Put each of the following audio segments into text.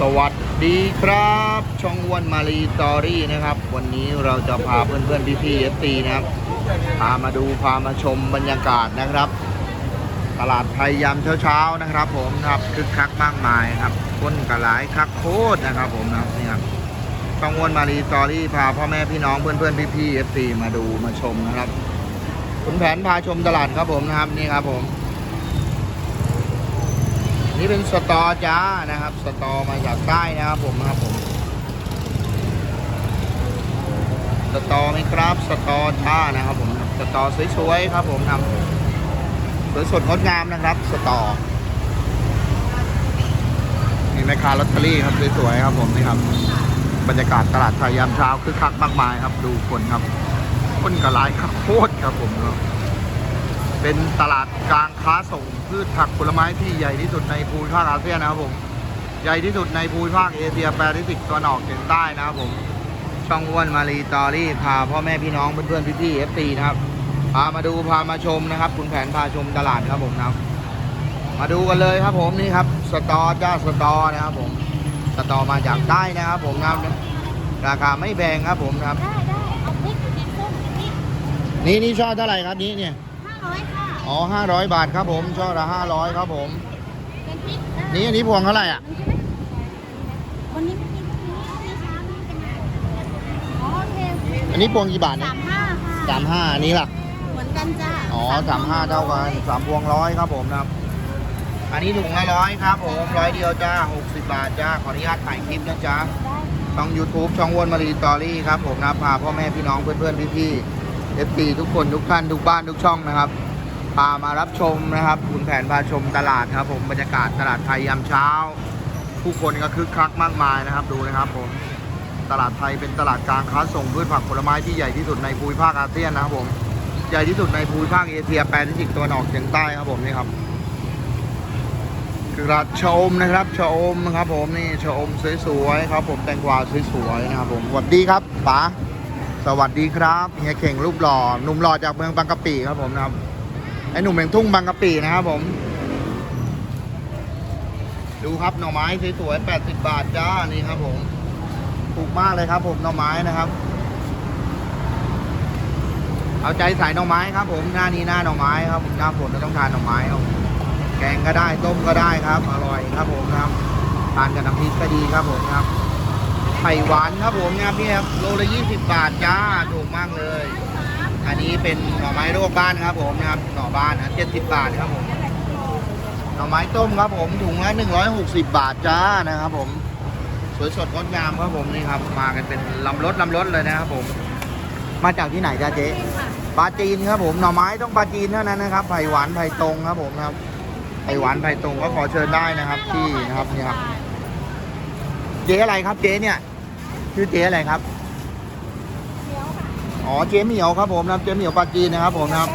สวัสดีครับ ช่องวันมารีตอรี่นะครับ วันนี้เราจะพาเพื่อนๆพี่ๆเอฟซีนะครับพามาดูพามาชมบรรยากาศนะครับ ตลาดไทยยามเช้าๆนะครับ ผมนะครับคึกคักมากมายครับคนกระหลายคักโคตรนะครับ ผมนะครับนี่ครับช่องวันมารีตอรี่พาพ่อแม่พี่น้องเพื่อนๆพี่ๆเอฟซีมาดูมาชมนะครับคุณแผนพาชมตลาดครับผมนะครับนี่ครับผม นี่เป็นสตอจ้านะครับ สตอมาจากใต้นะครับผมนะครับผม สตอไหมครับ สตอจ้านะครับผมสตอสวยๆครับผมทำสวยสดงดงามนะครับ สตอนี่แม่ค้าลอตเตอรี่ครับสวยๆครับผมนี่ครับ บรรยากาศตลาดไทยยามเช้าคึกคักมากมายครับ ดูคนครับคนกระไรครับโคตรครับผมครับ เป็นตลาดกลางค้าส่งพืชผักผลไม้ที่ใหญ่ที่สุดในภูมิภาคอาเซียนนะครับผม ใหญ่ที่สุดในภูมิภาคเอเชียแปซิฟิกตะวันออกเฉียงใต้นะครับผมช่องอ้วนมารีตอรี่พาพ่อแม่พี่น้องเพื่อนๆพี่ๆเอฟซีนะครับพามาดูพามาชมนะครับคุณแผนพาชมตลาดครับผมนะครับมาดูกันเลยครับผมนี่ครับสตอจ้าสตอนะครับผมสตอมาจากใต้นะครับผมนะครับราคาไม่แพงครับผมนะครับ ได้ได้เอาพริกพริกส้มพริกนี่นี่ช่อเท่าไหร่ครับนี้เนี่ยห้าร้อยค่ะ อ๋อห้าร้อยบาทครับผมช่อละห้าร้อยครับผมเป็นพริกได้นี่อันนี้พวงเท่าไหร่อะวันนี้ไม่มีพรุ่งนี้มีเช้านี่เป็นไงอ๋อโอเคอันนี้พวงกี่บาทเนี่ยสามห้าค่ะสามห้าอันนี้ล่ะ เหมือนกันจ้าอ๋อสามห้าเท่ากันสามพวงร้อยครับผมนะครับ อันนี้ถุงละร้อยครับผมร้อยเดียวจ้าหกสิบบาทจ้าขออนุญาตถ่ายคลิปนะจ๊ะได้ช่อง YouTube ช่องอ้วนมารีสตอรี่ครับผมนะพาพ่อแม่พี่น้องเพื่อนๆพี่ๆเอฟซีทุกคนทุกท่านทุกบ้านทุกช่องนะครับ พามารับชมนะครับคุณแผนพาชมตลาดครับผมบรรยากาศตลาดไทยยามเช้า ผู้คนก็คึกคักมากมายนะครับดูนะครับผมตลาดไทยเป็นตลาดกลางค้าส่งพืชผักผลไม้ที่ใหญ่ที่สุดในภูมิภาคอาเซียนนะครับผมใหญ่ที่สุดในภูมิภาคเอเชียแปซิฟิกตะวันออกเฉียงใต้ครับผมนี่ครับกระชอมนะครับชอมนะครับ ผมนี่ชอมสวยๆครับ ผมแตงกวาสวยๆนะครับผมสวัสดีครับป๋าสวัสดีครับเฮียเข่งรูปหล่อหนุ่มหล่อจากเมืองบางกะปิครับผมนะครับ ไอ้หนุ่มแห่งทุ่งบางกะปินะครับผม ดูครับหน่อไม้สวยๆ80บาทจ้านี่ครับผมถูกมากเลยครับ ผมหน่อไม้นะครับ เอาใจใส่หน่อไม้ครับ ผมหน้านี้หน้าหน่อไม้ครับผมหน้าฝนก็ต้องทานหน่อไม้ครับแกงก็ได้ต้มก็ได้ครับ อร่อยครับผมครับทานกับน้ำพริกก็ดีครับผมครับไข่หวานครับผมนะครับนี่ครับโลละ20บาทจ้าถูกมากเลย อันนี้เป็นหน่อไม้รวกบ้านครับผมนะครับหน่อบ้านนะ70บาทครับผมหน่อไม้ต้มครับผมถุงละ160บาทจ้านะครับผมสวยสดงดงามครับผมนี่ครับมากันเป็นลำรถลำรถเลยนะครับผม มาจากที่ไหนจ้าเจ๊ปลาจีนครับผมหน่อไม้ต้องปลาจีนเท่านั้นนะครับไผ่หวานไผ่ตรงครับผมครับไผ่หวานไผ่ตรงก็ขอเชิญได้นะครับ ที่นะครับนี่ครับ เจ๊อะไรครับเจ๊เนี่ยชื่อเจ๊อะไรครับ อ๋อเจ๊เหมียวครับผมนะครับเจ๊เหมียวปลาจีนนะครับผมนะครับ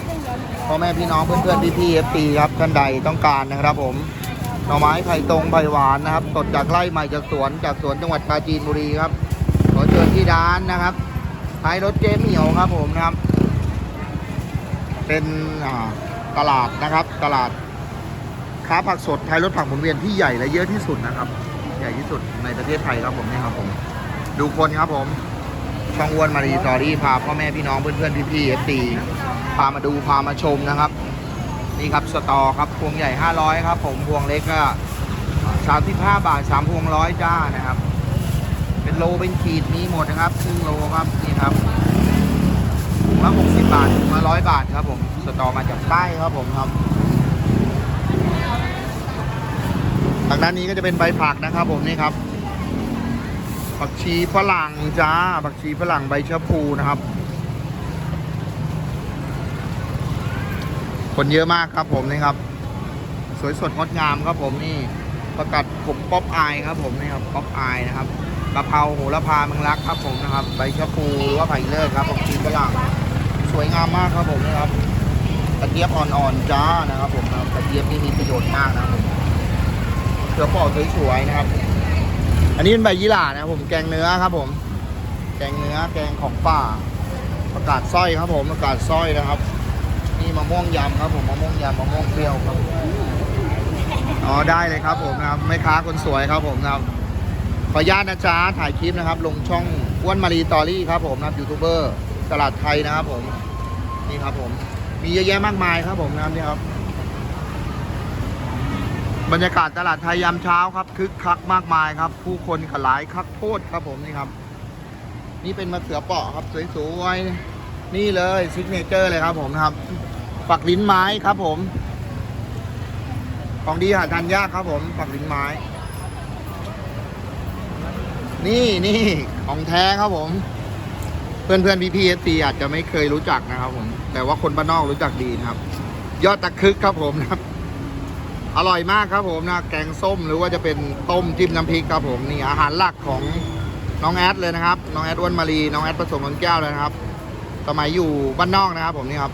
พ่อแม่พี่น้องเพื่อนๆพี่ๆเอฟซีครับท่านใดต้องการนะครับ ผมหน่อไม้ไผ่ตรงไผ่หวานนะครับสดจากไร่ใหม่จากสวนจากสวนจังหวัดปราจีนบุรีครับขอเชิญที่ร้านนะครับท้ายรถเจ๊เหมียวครับผมนะครับ เป็นตลาดนะครับ ตลาดค้าผักสดไทยรถผักหมุนเวียนที่ใหญ่และเยอะที่สุดนะครับ ใหญ่ที่สุดในประเทศไทยครับผมนี่ครับผม ดูคนครับผม ช่องอ้วนมารีสตอรี่พาพ่อแม่พี่น้องเพื่อนๆพี่ๆเอฟซีพามาดูพามาชมนะครับนี่ครับสตอครับพวงใหญ่ 500 ครับ ผมพวงเล็กก็35 บาท3พวงร้อยจ้านะครับ เป็นโลเป็นขีดมีหมดนะครับครึ่งโลครับนี่ครับถุงละ60 บาทถุงละ100 บาทครับผมสตอมาจากใต้ครับผมครับทางด้านนี้ก็จะเป็นใบผักนะครับผมนี่ครับ ผักชีฝรั่งจ้าผักชีฝรั่งใบชะพูนะครับ คนเยอะมากครับผมนี่ครับ สวยสดงดงามครับผมนี่ประกาศผมป๊อปอายครับผมนี่ครับป๊อปอายนะครับกะเพราโหระพาเมืองรักครับผมนะครับ ใบชะพูหรือว่าไผ่เลิศครับผมกินฝรั่งสวยงามมากครับผมนะครับกระเจี๊ยบอ่อนๆจ้านะครับผมนะกระเจี๊ยบนี่มีประโยชน์มากนะครับผมเสือปอกสวยๆนะครับ อันนี้เป็นใบยี่หร่านะผมแกงเนื้อครับผม แกงเนื้อแกงของป่าประกาศสร้อยครับผมประกาศสร้อยนะครับนี่มะม่วงยำครับผมมะม่วงยำมะม่วงเปรี้ยวครับอ๋อได้เลยครับผมนะครับแม่ค้าคนสวยครับผมนะครับขออนุญาตนะจ๊ะถ่ายคลิปนะครับ ลงช่องอ้วนมารีตอรี่ครับผมนะยูทูบเบอร์ตลาดไทยนะครับผมนี่ครับผม มีเยอะแยะมากมายครับผมนะครับนี่ครับ บรรยากาศตลาดไทยยามเช้าครับคึกคักมากมายครับ ผู้คนขลายคักโคตรครับผมนี่ครับ นี่เป็นมะเขือเปาะครับสวยๆนี่เลยซิกเนเจอร์เลยครับ ผมนะครับฝักลิ้นไม้ครับผม ของดีหาทานยากครับ ผมฝักลิ้นไม้ นี่นี่ของแท้ครับผม เพื่อนเพื่อนพี่พีเอซีอาจจะไม่เคยรู้จักนะครับ ผม แต่ว่าคนบ้านนอกรู้จักดีนะครับ ยอดตะคึกครับผมนะครับ อร่อยมากครับผมนะแกงส้มหรือว่าจะเป็นต้มจิ้มน้ำพริกครับผมนี่อาหารหลักของน้องแอดเลยนะครับ น้องแอดอ้วนมารีน้องแอดผสมนนแก้วเลยนะครับ สมัยอยู่บ้านนอกนะครับ ผมนี่ครับ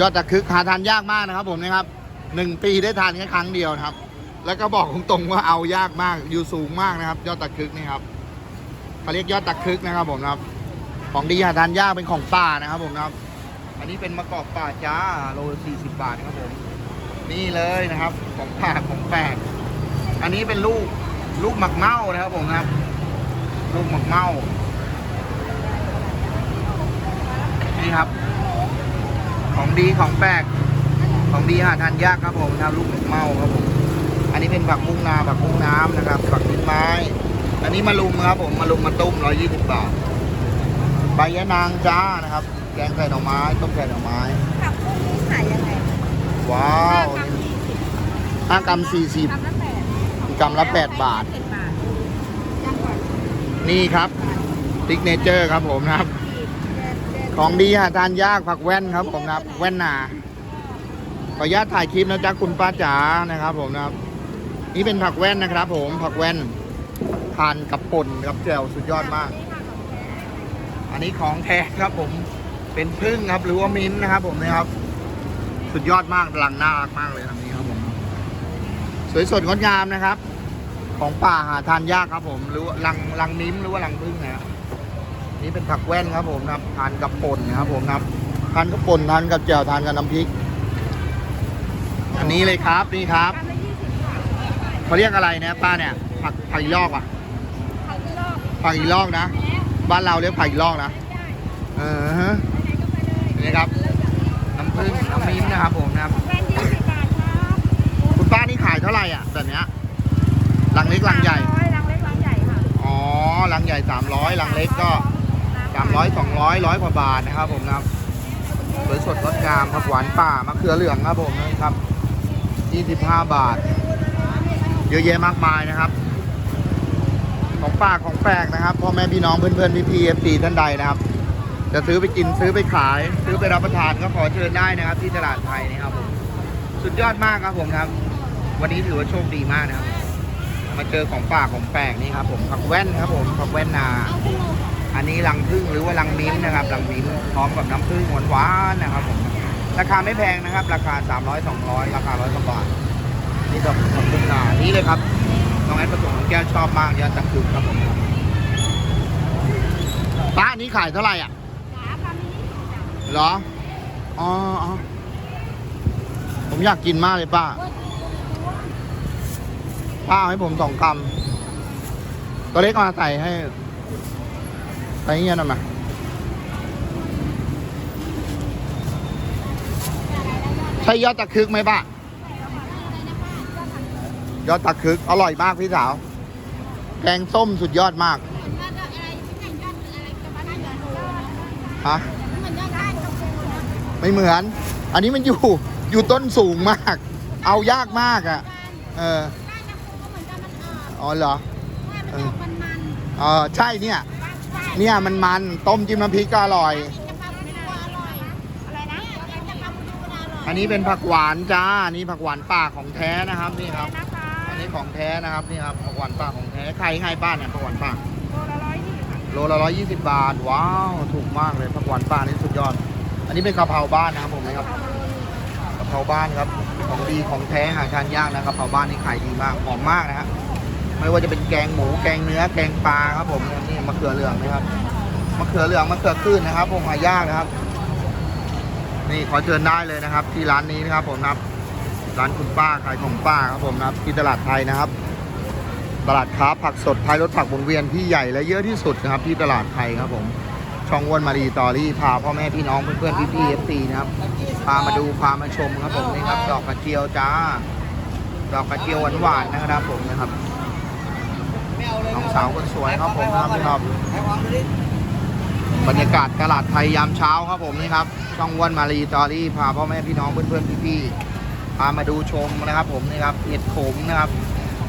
ยอดตะคึกหาทานยากมากนะครับ ผมนะครับหนึ่งปีได้ทานแค่ครั้งเดียวนะครับ แล้วก็บอกตรงๆว่าเอายากมากอยู่สูงมากนะครับ ยอดตะคึกนี่ครับเขาเรียกยอดตะคึกนะครับ ผมนะครับ ของดีหาทานยากเป็นของป่านะครับ ผมนะครับ อันนี้เป็นมะกอกป่าจ้าโลสี่สิบบาทครับผม นี่เลยนะครับของป่าของแปลกอันนี้เป็นลูกลูกหมักเมานะครับผมนะครับ ลูกหมักเมานี่ครับ ของดีของแปลกของดีหาทานยากครับผมนะครับลูกหมักเมาครับผมอันนี้เป็นผักบุ้งนาผักบุ้งน้ำนะครับผักลิ้นไม้ อันนี้มะลุมครับผมมะลุมมาตุ้มร้อยยี่สิบบาทใบยะนางจ้านะครับ แกงไข่หน่อไม้ ต้มไข่หน่อไม้ ผักบุ้งนี่ขายยังไง ว้าวห้ากรัมยี่สิบห้ากรัมสี่สิบกรัมละแปดกรัมละแปดบาทเจ็ดบาทยังก่อนนี่ครับซิกเนเจอร์ครับผมนะครับ ของดีหาทานยากผักแว่นครับผมนะครับ แว่นนาขออนุญาตถ่ายคลิปนะจ๊ะคุณป้าจ๋านะครับ ผมนะครับ นี่เป็นผักแว่นนะครับ ผมผักแว่นทานกับป่นกับแจ่วสุดยอดมาก อันนี้ของแท้ครับผมเป็นพึ่งครับ หรือว่ามิ้นท์นะครับ ผมนะครับ สุดยอดมากลังน่ารักมากเลยทางนี้ครับผมสวยสดงดงามนะครับ ของป่าหาทานยากครับ ผมหรือว่าลังลังมิ้มหรือว่าลังพึ่งนะครับนี่เป็นผักแว่นครับ ผมนะครับทานกับป่นนะครับ ผมนะครับทานกับป่นทานกับแจ่วทานกับน้ำพริก อันนี้เลยครับนี่ครับกรัมละยี่สิบบาทเขาเรียกอะไรนะป้าเนี่ยผักผักอีลอกอะผักลอกผักอีลอกนะ บ้านเราเรียกผักอีลอกนะเออฮะไหนๆก็ไปเลยนี่ครับ พึ่งน้ำมิ้มนะครับผมนะครับแว่นยี่สิบบาทครับคุณป้านี่ขายเท่าไหร่อะแบบเนี้ยลังเล็กลังใหญ่ร้อยลังเล็กลังใหญ่ค่ะอ๋อลังใหญ่ 300ลังเล็กก็300 200ร้อยกว่าบาทนะครับผมนะครับสวยสดงดงามผักหวานป่ามะเขือเหลืองครับผมนะครับ25 บาท เยอะแยะมากมายนะครับ ของป่าของแปลกนะครับพ่อแม่พี่น้องเพื่อนๆพี่พีเอฟซีท่านใดนะครับ จะซื้อไปกินซื้อไปขาย ซื้อไปรับประทานก็ขอเชิญได้นะครับ ที่ตลาดไทยนะครับผมสุดยอดมากครับผมครับ วันนี้ถือว่าโชคดีมากนะครับ มาเจอของป่าของแปลกนี่ครับผมผักแว่นครับผมผักแว่นนา อันนี้รังพึ่งหรือว่ารังมิ้นนะครับรังมิ้นพร้อมกับน้ำผึ้งหวานๆนะครับผมราคาไม่แพงนะครับ ราคา 300 200 ราคาร้อยกว่าบาทนี่ก็ผักบุ้งนานี่เลยครับน้องแอดประสงค์แก้วชอบมากยอดตะคุบครับผมป้าอันนี้ขายเท่าไหร่อะ เหรอ อ๋ออ๋อผมอยากกินมากเลยป้า ป้าเอาให้ผมสองกรัมตัวเล็กมาใส่ให้ใส่เงี้ยหน่อยมาใช่ยอดตะคึกไหมป้ายอดตะคึก อร่อยมากพี่สาว แกงส้มสุดยอดมากเหมือนว่าอะไรที่ไหนยอดอะไรกับบ้านยอดโลฮะ ไม่เหมือน อันนี้มันอยู่อยู่ต้นสูงมาก เอายากมากอะ เอออ๋อเหรอว่ามันออเออใช่เนี่ย เนี่ยมันมันต้มจิ้มน้ำพริกก็อร่อยจะทำไม่ได้อร่อยอะไรนะจะทำดูก็อร่อย อันนี้เป็นผักหวานจ้าอันนี้ผักหวานป่าของแท้นะครับนี่ครับ อันนี้ของแท้นะครับนี่ครับผักหวานป่าของแท้ใครให้ป้านเนี่ยผักหวานป่าโลละร้อยยี่สิบบาท ว้าว ถูกมากเลยผักหวานป่านี่สุดยอด อันนี้เป็นกะเพราบ้านนะครับผมนะครับกะเพราบ้านครับของดีของแท้หาทานยากนะครับกะเพราบ้านนี่ขายดีมากหอมมากนะฮะไม่ว่าจะเป็นแกงหมูแกงเนื้อแกงปลาครับผมนี่มะเขือเหลืองนะครับมะเขือเหลืองมะเขือขึ้นนะครับ ผมหายากนะครับ นี่ขอเชิญได้เลยนะครับ ที่ร้านนี้นะครับ ผมครับร้านคุณป้าขายของป้าครับผมนะครับที่ตลาดไทยนะครับตลาดค้าผักสดไทยรถผักหมุนเวียนที่ใหญ่และเยอะที่สุดนะครับ ที่ตลาดไทยครับผม ช่องวนมารีตอรี่พาพ่อแม่พี่น้องเพื่อนๆพี่ๆเอฟซีนะครับ พามาดูพามาชมครับผมนี่ครับดอกกระเจียวจ้า ดอกกระเจียวหวานๆนะครับผมนะครับน้องสาวคนสวยครับผมครับนี่ครับบรรยากาศตลาดไทยยามเช้าครับผมนี่ครับ ช่องวนมารีตอรี่พาพ่อแม่พี่น้องเพื่อนๆพี่ๆพามาดูชมนะครับ ผมนี่ครับเห็ดขมนะครับ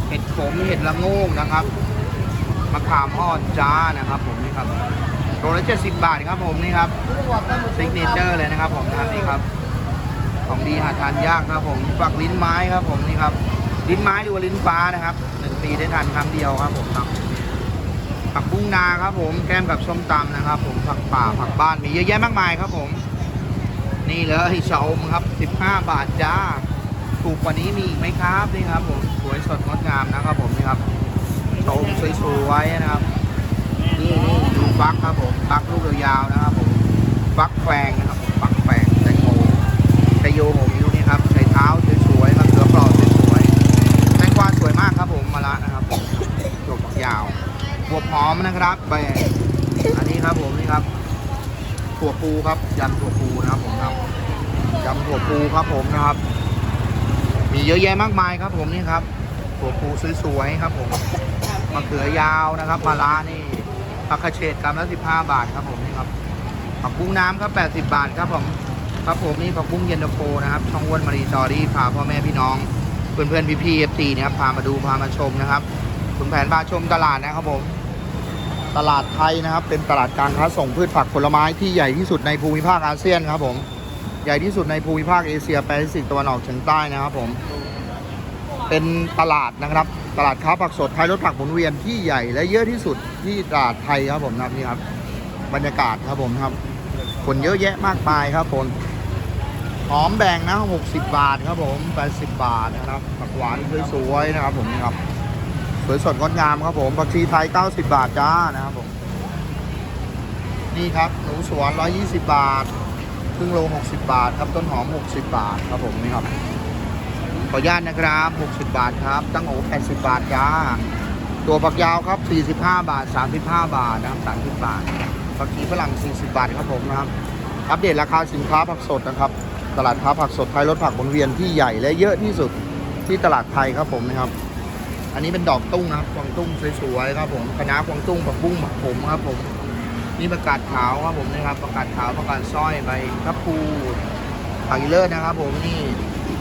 เห็ดขมเห็ดละโงกนะครับมะขามอ่อนจ้านะครับ ผมนี่ครับ โลละเจ็ดสิบบาทครับผมนี่ครับซิกเนเจอร์เลยนะครับผมนะครับนี่ครับ ของดีหาทานยากครับผมฝักลิ้นไม้ครับผมนี่ครับ ลิ้นไม้หรือว่าลิ้นฟ้านะครับหนึ่งปีได้ทานครั้งเดียวครับผมครับผักบุ้งนาครับผมแก้มกับส้มตำนะครับ ผมผักป่าผักบ้านมีเยอะแยะมากมายครับผม นี่เลยชะอมครับ 15 บาทจ้าถูกกว่านี้มีอีกไหมครับนี่ครับผมสวยสดงดงามนะครับผมนี่ครับชะอมสวยๆนะครับนี่นี่ ฟักครับผมฟักลูกยาวๆนะครับผมฟักแฝงนะครับผมฟักแฝงแตงโมชะโยโหมิวนี่ครับใช้เท้าสวยๆมะเขือปราะสวยๆแตงกวาสวยมากครับผมมะระนะครับผมตัวฝักยาวบวหอมนะครับแบอันนี้ครับผมนี่ครับถั่วปูครับยำถั่วปูนะครับผมครับยำถั่วปูครับผมนะครับ มีเยอะแยะมากมายครับผมนี่ครับถั่วปูสวยๆครับผมมะเขือยาวนะครับปลาร้านี่ ผักกระเฉดกรัมละ15บาทครับผมนี่ครับผักบุ้งน้ำครับ80บาทครับผมครับผมนี่ผักบุ้งเย็นตาโฟนะครับ ช่องวนมารีจอรี่พาพ่อแม่พี่น้อง เพื่อนเพื่อนพี่พี่เอฟซีนะครับพามาดูพามาชมนะครับคุณแผนพาชมตลาดนะครับผมตลาดไทยนะครับ เป็นตลาดการค้าส่งพืชผักผลไม้ที่ใหญ่ที่สุดในภูมิภาคอาเซียนครับผมใหญ่ที่สุดในภูมิภาคเอเชียแปซิฟิกตะวันออกเฉียงใต้นะครับผมเป็นตลาดนะครับ ตลาดค้าผักสดไทยรถผักหมุนเวียนที่ใหญ่และเยอะที่สุด ที่ตลาดไทยครับผมนะครับนี่ครับ บรรยากาศครับผมครับ คนเยอะแยะมากมายครับผมหอมแบ่งนะ 60 บาทครับผม80บาทนะครับผักหวานสวยๆนะครับผมนี่ครับ สวยสดงดงามครับผมผักชีไทย 90 บาทจ้านะครับผม นี่ครับหนูสวน 120 บาทครึ่งโล 60 บาทครับต้นหอม 60 บาทครับผมนี่ครับ ขออนุญาตนะครับ 60 บาทครับตั้งโอ80 บาทจ้า ตัวผักยาวครับ 45 บาท 35 บาทนะครับ30 บาทผักชีฝรั่ง 40 บาทครับผมนะครับ อัปเดตราคาสินค้าผักสดนะครับ ตลาดค้าผักสดไทยรถผักหมุนเวียนที่ใหญ่และเยอะที่สุดที่ตลาดไทยครับผมนะครับ อันนี้เป็นดอกตุ้งนะครับกวางตุ้งสวยๆครับผมคณะกวางตุ้งผักบุ้งผักผมครับผมนี่ประกาศขาวครับผมนะครับ ประกาศขาวประกาศสร้อยใบทับพลูผักอีเลิศนะครับ ผมนี่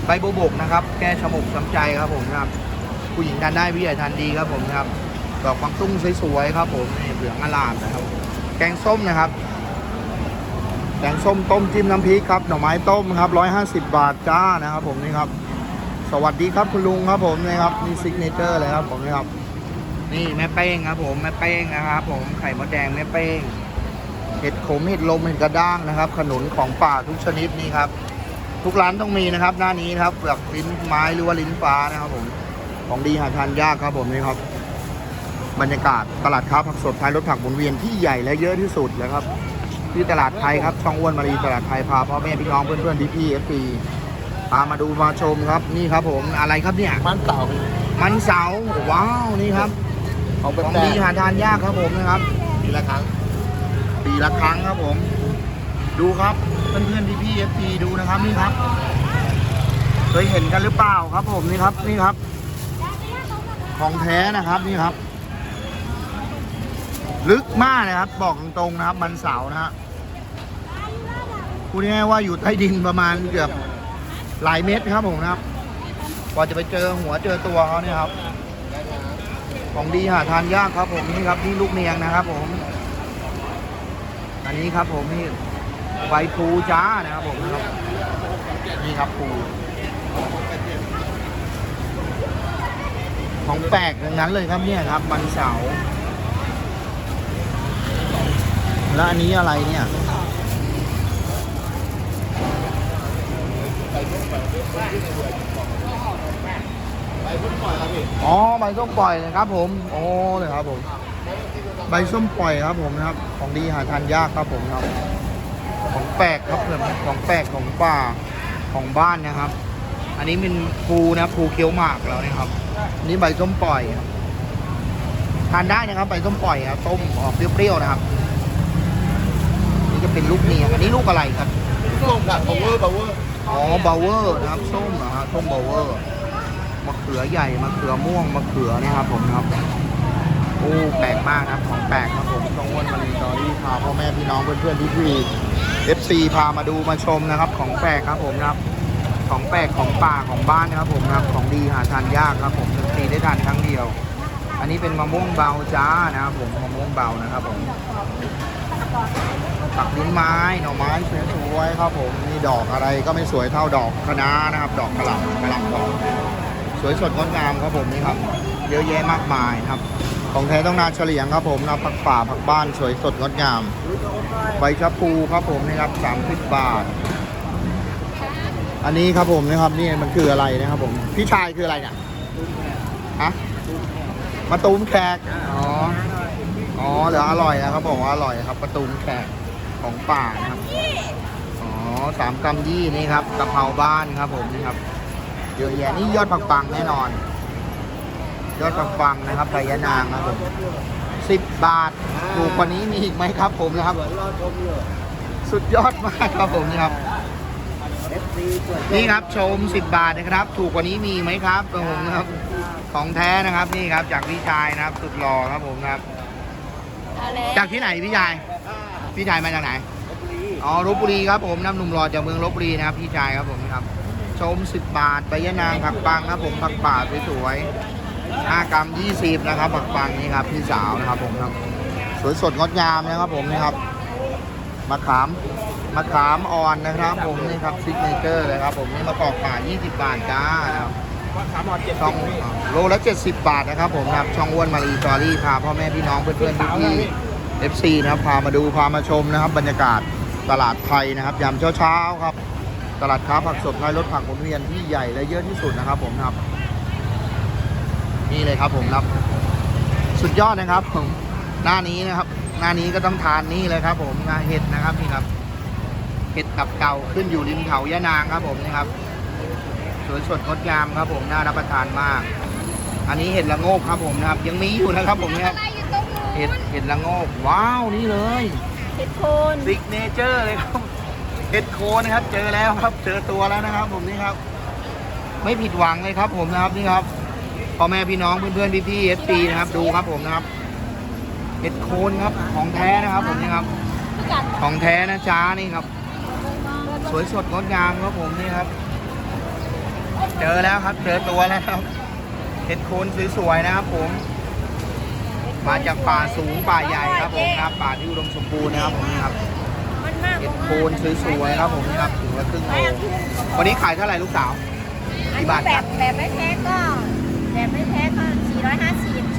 ใบโบวบกนะครับ แก้ฉมกช้ำใจครับผมนะครับ ผู้หญิงทานได้ผู้ใหญ่ทานดีครับผมนะครับดอกกวางตุ้งสวยๆครับผมนี่เหลืองอลามนะครับ แกงส้มนะครับแกงส้มต้มจิ้มน้ำพริกครับหน่อไม้ต้มครับ150บาทจ้านะครับ ผมนี่ครับ สวัสดีครับคุณลุงครับผมนี่ครับนี่ซิกเนเจอร์เลยครับผมนี่ครับ นี่แม่เป้งครับ ผมแม่เป้งนะครับ ผมไข่มดแดงแม่เป้งเห็ดขมเห็ดลมเห็ดกระด้างนะครับ ขนุนของป่าทุกชนิดนี่ครับ ทุกร้านต้องมีนะครับ หน้านี้นะครับเปลือกลิ้นไม้หรือว่าลิ้นฟ้านะครับผม ของดีหาทานยากครับผมนี่ครับ บรรยากาศตลาดค้าผักสดท้ายรถผักหมุนเวียนที่ใหญ่และเยอะที่สุดเลยครับ ที่ตลาดไทยครับช่องอ้วนมารีตลาดไทยพาพ่อแม่พี่น้องเพื่อนๆพี่ๆเอฟซีพามาดูมาชมครับนี่ครับผมอะไรครับเนี่ยมันเต่ามันเสาว้าวนี่ครับ ของเป็นของแต่ดีหาทานยากครับผมนะครับทีละครั้งปีละครั้งครับผม ดูครับเพื่อนๆพี่พี่เอฟซีดูนะครับนี่ครับ เคยเห็นกันหรือเปล่าครับผมนี่ครับนี่ครับ ของแท้นะครับนี่ครับ ลึกมากนะครับ บอกตรงๆนะครับ มันเสานะฮะพูดง่ายๆว่าอยู่ใต้ดินประมาณเกือบหลายเมตรครับผมนะครับกว่าจะไปเจอหัวเจอตัวเขาเนี่ยครับ ของดีหาทานยากครับผมนี่ครับที่ลูกเนียงนะครับ ผม อันนี้ครับผมนี่ใบพลูจ้านะครับผมนะครับนี่ครับพลู ของแปลกดังนั้นเลยครับเนี่ยครับมันเสาแล้วอันนี้อะไรเนี่ยอ๋อใบส้มปล่อยเลยครับ ผมโอ้เลยครับผมใบส้มปล่อยครับผมนะครับ ของดีหาทานยากครับผมครับ ของแปลกครับผมของแปลกของป่าของบ้านนะครับ อันนี้เป็นภูนะภูเคี้ยวหมากแล้วนะครับอันนี่ใบส้มปล่อยครับทานได้นะครับใบส้มปล่อยครับต้มออกเปรี้ยวๆนะครับ นี่จะเป็นลูกเนียงอันนี้ลูกอะไรครับส้มกับ power power อ๋อบาวเวอร์นะครับส้มนะฮะส้มบาวเวอร์มะเขือใหญ่มะเขือม่วงมะเขือเนี่ยครับผมครับโอ้แปลกมากนะครับของแปลกครับผมต้องวนมารีสตอรี่พาพ่อแม่พี่น้องเพื่อนๆพี่ๆ FC พามาดูมาชมนะครับ ของแปลกครับผมนะครับ ของแปลกของป่าของบ้านนะครับผมนะครับของดีหาทานยากครับผมหนึ่งปีได้ทานครั้งเดียว อันนี้เป็นมะม่วงเบาจ้านะครับผมมะม่วงเบานะครับผมปักลิ้นไม้หน่อไม้สวยๆครับผมนี่ดอกอะไรก็ไม่สวยเท่าดอกคะน้านะครับ ดอกกระหล่ำกระหล่ำดอกสวยสดงดงามครับผมนี่ครับ เยอะแยะมากมายครับ ของแท้ต้องนาเฉลียงครับผมนะผักป่าผักบ้านสวยสดงดงาม ใบชะพูครับผมนี่ครับสามสิบบาท อันนี้ครับผมนะครับนี่มันคืออะไรนะครับผมพี่ชายคืออะไรเนี่ยฮะมะตูมแขกอ๋ออ๋อเหลืออร่อยนะครับบอกว่าอร่อยครับมะตูมแขกของป่านะครับอ๋อสามกำยี่นี่ครับกะเพราบ้านครับผมนี่ครับเยอะแยะนี่ยอดผักปังแน่นอน ยอดผักปังนะครับไก่ยนางครับผมสิบบาทถูกกว่านี้มีอีกไหมครับผมนะครับสุดยอดมากครับผมนี่ครับ นนี่ครับชม 10 บาทนะครับ ถูกกว่านี้มีไหมครับผมนะครับ ของแท้นะครับนี่ครับ จากพี่ชายนะครับ สุดหล่อครับผมนะครับ จากที่ไหนพี่ชายพี่ชายมาจากไหนอ๋อลบบุรีครับผมน้ำหนุ่มหล่อจากเมืองลบบุรีนะครับ พี่ชายครับผมนะครับ ชม 10 บาทใบยะนางผักปังครับผมผักป่าสวยๆ5กรัม20 นะครับผักปังนี่ครับพี่สาวนะครับผมครับ สวยสดงดงามนะครับผมนี่ครับมะขาม มะขามอ่อนนะครับ ผมนี่ครับซิกเนเจอร์เลยครับ ผมนี่มะกอกป่า 20 บาทจ้านะครับสามหอดเจ็ดช่องโลละ70 บาทนะครับ ผมนะครับช่องอ้วนมารีจอรี่พาพ่อแม่พี่น้องเพื่อนๆพี่ๆ FC นะครับพามาดูพามาชมนะครับ บรรยากาศตลาดไทยนะครับยามเช้าๆครับ ตลาดค้าผักสดไทยรถผักหมุนเวียนที่ใหญ่และเยอะที่สุดนะครับ ผมนะครับ นี่เลยครับผมครับ สุดยอดนะครับผมหน้านี้นะครับ หน้านี้ก็ต้องทานนี่เลยครับ ผมนะเห็ดนะครับนี่ครับเห็ดตับเก่าขึ้นอยู่ริมเขายะนางครับผมนี่ครับสวยสดงดงามครับผมน่ารับประทานมาก อันนี้เห็ดละโงกครับผมนะครับ ยังมีอยู่นะครับผมเนี่ยอะไรอยู่ตรงนู้นเห็ดเห็ดละโงกว้าวนี่เลยเห็ดโคนซิกเนเจอร์เลยครับเห็ดโคนนะครับ เจอแล้วครับ เจอตัวแล้วนะครับ ผมนี่ครับ ไม่ผิดหวังเลยครับ ผมนะครับนี่ครับพ่อแม่พี่น้องเพื่อนๆพี่ๆเอฟซีนะครับดูครับผมนะครับเห็ดโคนครับของแท้นะครับ ผมนี่ครับพิกัดของแท้นะจ้านี่ครับ สวยสดงดงามครับผมนี่ครับ เจอแล้วครับ เจอตัวแล้วครับเห็ดโคนสวยๆนะครับผมมาจากป่าสูงป่าใหญ่ครับผมนะครับป่าที่อุดมสมบูรณ์นะครับผมนี่ครับมันมากเห็ดโคนสวยๆครับผมนี่ครับถึงละครึ่งโลวันนี้ขายเท่าไหร่ลูกสาวอันกี่นี้บาทแบครับบแบบไม่แพ็คก็แบบไม่แพ็คก็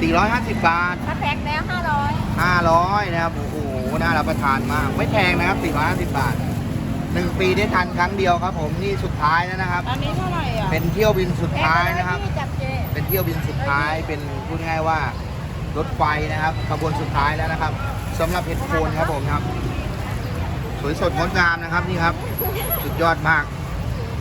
450 450 บาทถ้าแพ็คแล้ว 500 500 นะครับโอ้โหน่ารับประทานมาก ไม่แพงนะครับ450 บาท หนึ่งปีได้ทานครั้งเดียวครับ ผมนี่สุดท้ายแล้วนะครับตอนนี้เท่าไหร่อะเป็นเที่ยวบินสุดท้ายนะครับที่จับเจเป็นเที่ยวบินสุดท้ายเป็นพูดง่ายๆว่ารถไฟนะครับขบวนสุดท้ายแล้วนะครับสำหรับเห็ดโคนครับผมครับ สวยสดงดงามนะครับนี่ครับ สุดยอดมาก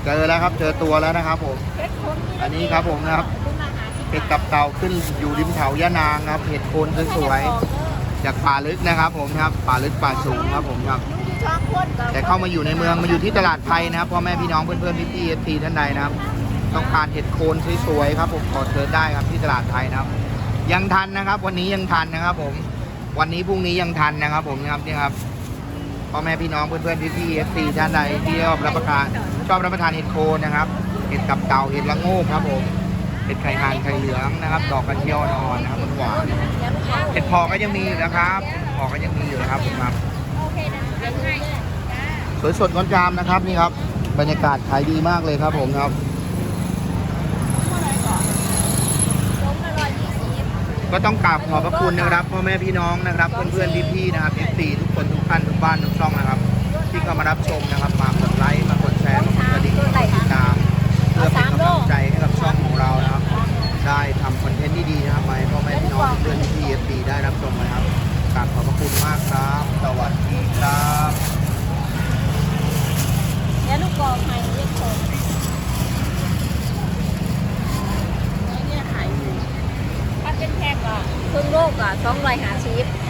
เจอแล้วครับ เจอตัวแล้วนะครับ ผมเห็ดโคนอันนี้ครับผมนะครับ คุณมาหาสิเห็ดกับเต่าขึ้นอยู่ริมเขายะนางครับเห็ดโคนสวยๆจากป่าลึกนะครับ ผมครับป่าลึกป่าสูงครับผมครับลุงอยู่ ช่องพ่นก่อนแต่เข้ามาอยู่ในเมืองมาอยู่ที่ตลาดไทยนะครับพ่อแม่พี่น้องเพื่อนๆพี่ๆเอฟซีท่านใดนะครับ ต้องการเห็ดโคนสวยๆครับผมขอเชิญได้ครับที่ตลาดไทยนะครับ ยังทันนะครับ วันนี้ยังทันนะครับ ผม วันนี้พรุ่งนี้ยังทันนะครับ ผมนะครับนี่ครับพ่อแม่พี่น้องเพื่อนๆพี่ๆเอฟซีท่านใดที่ชอบรับประทานชอบรับประทานเห็ดโคนนะครับเห็ดกับเต่าเห็ดละโงกครับผมเห็ดไข่หานไข่เหลืองนะครับ ดอกกระเจียวนอนนะครับหวานเห็ดพอก็ยังมีอยู่นะครับพอก็ยังมีอยู่นะครับผมครับ สวยสดงดงามนะครับนี่ครับ บรรยากาศขายดีมากเลยครับผมครับ ก็ต้องกราบขอบพระคุณนะครับพ่อแม่พี่น้องนะครับเพื่อนๆพี่ๆนะครับทีทุกคนทุกท่านทุกบ้านทุกช่องนะครับ ที่เข้ามารับชมนะครับมากดไลค์มากดแชร์มากดกระดิ่งกดติดตามเพื่อเป็นกำลังใจให้กับช่องของเรานะครับ ได้ทำคอนเทนต์ที่ดีนะครับมาให้พ่อแม่พี่น้องเพื่อนๆพี่ๆได้รับชมนะครับกราบขอบพระคุณมากครับสวัสดี ครับเดี๋ยวลูกกรอกให้เรียกคนเนี่ยขายอยู่ถ้าเป็นแพ็คก็ครึ่งโลกอะสองร้อยห้าสิบ